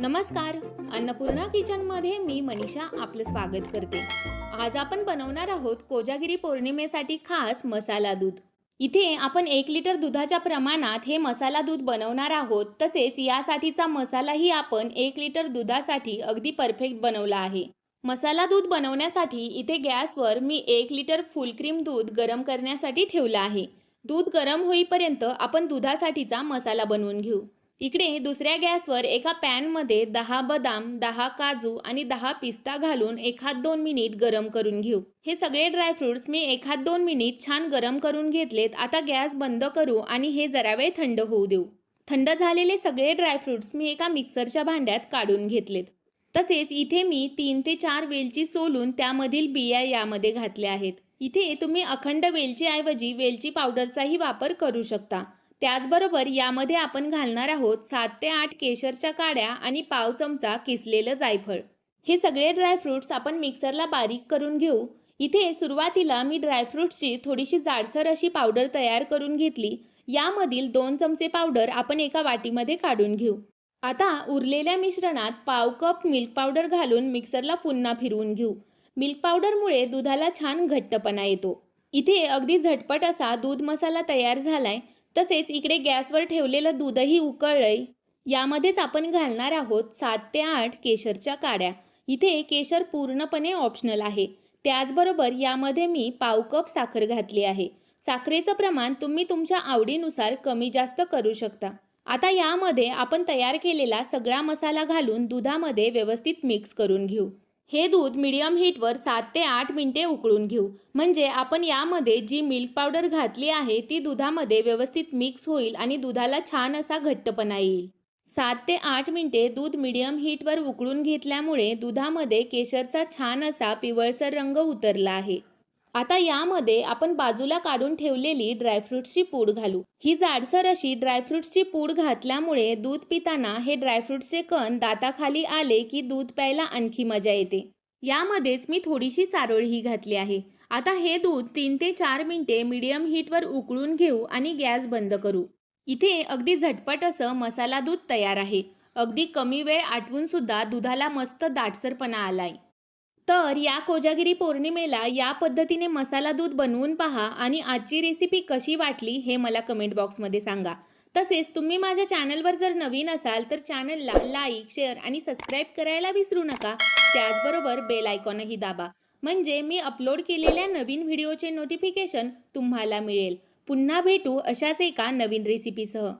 नमस्कार. अन्नपूर्णा किचनमध्ये मी मनीषा आपलं स्वागत करते. आज आपण बनवणार आहोत कोजागिरी पौर्णिमेसाठी खास मसाला दूध. इथे आपण एक लिटर दुधाच्या प्रमाणात हे मसाला दूध बनवणार आहोत. तसेच यासाठीचा मसालाही आपण एक लिटर दुधासाठी अगदी परफेक्ट बनवला आहे. मसाला दूध बनवण्यासाठी इथे गॅसवर मी एक लिटर फुल क्रीम दूध गरम करण्यासाठी ठेवलं आहे. दूध गरम होईपर्यंत आपण दुधासाठीचा मसाला बनवून घेऊ. इकडे दुसऱ्या गॅसवर एका पॅनमध्ये दहा बदाम दहा काजू आणि दहा पिस्ता घालून एखाद दोन मिनिट गरम करून घेऊ. हे सगळे ड्रायफ्रुट्स मी एखाद दोन मिनिट छान गरम करून घेतलेत. आता गॅस बंद करू आणि हे जरा वेळ थंड होऊ देऊ. थंड झालेले सगळे ड्रायफ्रुट्स मी एका मिक्सरच्या भांड्यात काढून घेतलेत. तसेच इथे मी तीन ते चार वेलची सोलून त्यामधील बिया यामध्ये घातल्या आहेत. इथे तुम्ही अखंड वेलचीऐवजी वेलची पावडरचाही वापर करू शकता. त्याचबरोबर यामध्ये आपण घालणार आहोत सात ते आठ केशरच्या काड्या आणि पाव चमचा किसलेलं जायफळ. हे सगळे ड्रायफ्रुट्स आपण मिक्सरला बारीक करून घेऊ. इथे सुरुवातीला मी ड्रायफ्रुट्सची थोडीशी जाडसर अशी पावडर तयार करून घेतली. यामधील दोन चमचे पावडर आपण एका वाटीमध्ये काढून घेऊ. आता उरलेल्या मिश्रणात पाव कप मिल्क पावडर घालून मिक्सरला पुन्हा फिरवून घेऊ. मिल्क पावडरमुळे दुधाला छान घट्टपणा येतो. इथे अगदी झटपट असा दूध मसाला तयार झालाय. तसेच इकडे गॅसवर ठेवलेलं दूधही उकळलंय. यामध्येच आपण घालणार आहोत सात ते आठ केशरच्या काड्या. इथे केशर पूर्णपणे ऑप्शनल आहे. त्याचबरोबर यामध्ये मी पाव कप साखर घातली आहे. साखरेचं प्रमाण तुम्ही तुमच्या आवडीनुसार कमी जास्त करू शकता. आता यामध्ये आपण तयार केलेला सगळा मसाला घालून दुधामध्ये व्यवस्थित मिक्स करून घेऊ. हे दूध मिडियम हीटवर सात ते आठ मिनिटे उकळून घेऊ. म्हणजे आपण यामध्ये जी मिल्क पावडर घातली आहे ती दुधामध्ये व्यवस्थित मिक्स होईल आणि दुधाला छान असा घट्टपणा येईल. सात ते आठ मिनिटे दूध मिडियम हीटवर उकळून घेतल्यामुळे दुधामध्ये केशरचा छान असा पिवळसर रंग उतरला आहे. आता यामध्ये आपण बाजूला काढून ठेवलेली ड्रायफ्रुट्सची पूड घालू. ही जाडसर अशी ड्रायफ्रुट्सची पूड घातल्यामुळे दूध पिताना हे ड्रायफ्रुट्सचे कण दाताखाली आले की दूध प्यायला आणखी मजा येते. यामध्येच मी थोडीशी चारोळी घातली आहे. आता हे दूध तीन ते चार मिनिटे मीडियम हीटवर उकळून घेऊ आणि गॅस बंद करू. इथे अगदी झटपट असं मसाला दूध तयार आहे. अगदी कमी वेळ आटवून सुद्धा दुधाला मस्त दाटसरपणा आलाय. तर या कोजागिरी पौर्णिमेला या पद्धतीने मसाला दूध बनवून पहा आणि आजची रेसिपी कशी वाटली हे मला कमेंट बॉक्समध्ये सांगा. तसेच तुम्ही माझ्या चॅनलवर जर नवीन असाल तर चॅनलला लाईक शेअर आणि सबस्क्राईब करायला विसरू नका. त्याचबरोबर बेल आयकॉनही दाबा. म्हणजे मी अपलोड केलेल्या नवीन व्हिडिओचे नोटिफिकेशन तुम्हाला मिळेल. पुन्हा भेटू अशाच एका नवीन रेसिपीसह